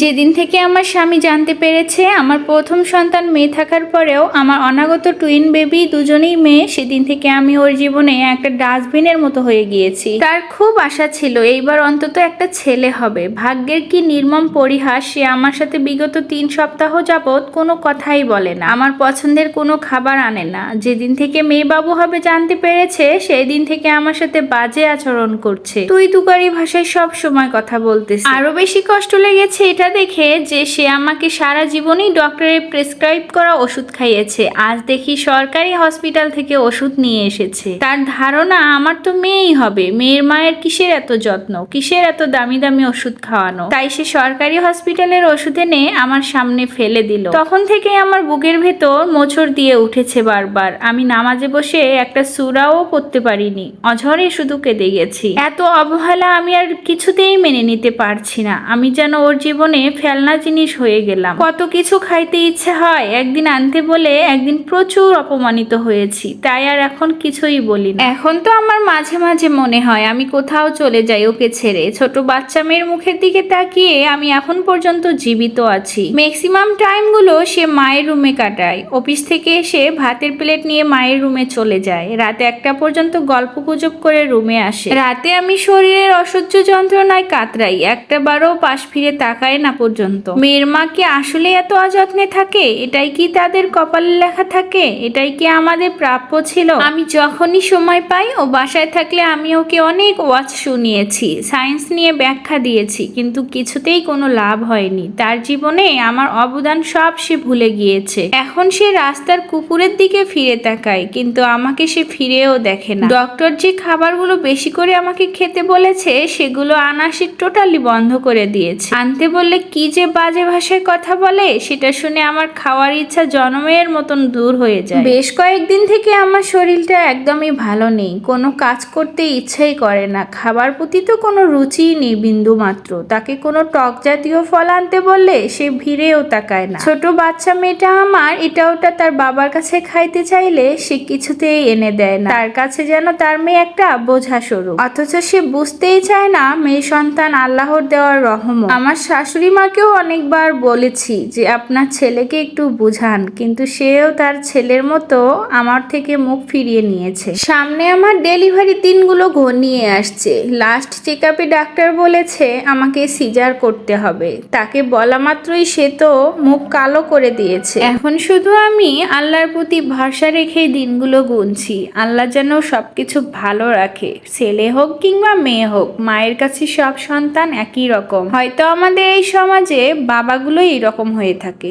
যেদিন থেকে আমার স্বামী জানতে পেরেছে আমার প্রথম সন্তান মেয়ে থাকার পরেও আমার অনাগত টুইন বেবি দুজনেই মেয়ে, সেদিন থেকে আমি ওর জীবনে একটা ডাস্টবিনের মতো হয়ে গিয়েছি। তার খুব আশা ছিল, এইবার অন্তত একটা ছেলে হবে। ভাগ্যের কি নির্মম পরিহাস, সে আমার সাথে বিগত তিন সপ্তাহ যাবৎ কোনো কথাই বলে না। আমার পছন্দের কোনো খাবার আনে না। যেদিন থেকে মেয়ে বাবু হবে জানতে পেরেছে সেই দিন থেকে আমার সাথে বাজে আচরণ করছে। তুই তুকারি ভাষায় সব সময় কথা বলতেছে আরও বেশি কষ্ট লেগেছে এটা দেখে যে সে আমাকে সারা জীবনই ডক্টরের প্রেসক্রাইব করা ওষুধ খাইয়েছে। আজ দেখি সরকারি হসপিটাল থেকে ওষুধ নিয়ে এসেছে। তার ধারণা, আমার তো মেয়েই হবে। মেয়ের মায়ের কিসের এত যত্ন? কিসের এত দামি দামি ওষুধ খাওয়ানো? তাই সে সরকারি হসপিটালের ওষুধ এনে আমার সামনে ফেলে দিল। তখন থেকে আমার বুকের ভেতর মোচড় দিয়ে উঠেছে বারবার। আমি নামাজে বসে একটা সুরাও পড়তে পারিনি। অঝরে শুধু কেঁদে গেছি। এত অবহেলা আমি আর কিছুতেই মেনে নিতে পারছি না। আমি যেন ওর জীবনে ফেলনা জিনিস হয়ে গেলাম। কত কিছু খাইতে ইচ্ছে হয়, একদিন আনতে বলে একদিন প্রচুর অপমানিত হয়েছি। তাই আর এখন কিছুই বলি না। এখন তো আমার মাঝে মাঝে মনে হয় আমি কোথাও চলে যাই ওকে ছেড়ে। ছোট বাচ্চা মেয়ের মুখের দিকে তাকিয়ে আমি এখন পর্যন্ত জীবিত আছি। ম্যাক্সিমাম টাইমগুলো সে মায়ের রুমে কাটায়। অফিস থেকে এসে ভাতের প্লেট নিয়ে মায়ের রুমে চলে যায়। রাতে একটা পর্যন্ত গল্প গুজব করে রুমে আসে। রাতে আমি শরীরের অসহ্য যন্ত্রণায় কাতরাই। একটা বারও পাশ ফিরে তাকায় না পর্যন্ত। মেয়ের মা কি আসলে এত অযত্নে থাকে? এটাই কি তাদের কপালে লেখা থাকে? এটাই কি আমাদের প্রাপ্য ছিল? আমি যখনই সময় পাই, ও বাসায় থাকলে আমি ওকে অনেক ওয়াচ শুনিয়েছি, সায়েন্স নিয়ে ব্যাখ্যা দিয়েছি, কিন্তু কিছুতেই কোনো লাভ হয়নি। তার জীবনে আমার অবদান সব সে ভুলে গিয়েছে। এখন সে রাস্তার কুকুরের দিকে ফিরে তাকায়, কিন্তু আমাকে সে ফিরেও দেখে না। ডক্টর যে খাবারগুলো বেশি করে আমাকে খেতে বলেছে, সেগুলো আনা সে টোটালি বন্ধ করে দিয়েছে। আনতে বললে কি যে বাজে ভাষায় কথা বলে, সেটা শুনে আমার খাওয়ার ইচ্ছা জন্মের মতন দূর হয়ে যায়। বেশ কয়েকদিন থেকে আমার শরীরটা একদমই ভালো নেই, কোনো কাজ করতে ইচ্ছাই করে না। খাবার প্রতি তো কোনো রুচিই নেই বিন্দু মাত্র। তাকে কোনো টক জাতীয় ফল আনতে বললে সে ভিড়েও তাকায় না। ছোট বাচ্চা মেয়েটা আমার, এটা ওটা তার বাবার কাছে খাইতে চাইলে সে কিছুতেই এনে দেয় না। তার কাছে যেন তার মেয়ে একটা বোঝা স্বরূপ অথচ সে বুঝতেই চায় না, মেয়ে সন্তান আল্লাহর দেওয়ার রহম আমার শাশুড়ি মাকেও অনেকবার বলেছি যে আপনার ছেলেকে একটু বুঝান, কিন্তু সেও তার ছেলের মতো আমার থেকে মুখ ফিরিয়ে নিয়েছে। সামনে আমার ডেলিভারি দিনগুলো ঘনিয়ে আসছে। লাস্ট চেক আপে ডাক্তার বলেছে আমাকে সিজার করতে হবে। তাকে বলা মাত্রই সে তো মুখ কালো করে দিয়েছে। এখন শুধু আমি আল্লাহর প্রতি ভরসা রেখেই দিনগুলো গুনছি। আল্লাহ যেন সবকিছু ভালো রাখে। ছেলে হোক কিংবা মেয়ে হোক, মায়ের কাছে সব সন্তান একই রকম। হয়তো আমাদের এই সমাজে বাবাগুলোই এরকম হয়ে থাকে।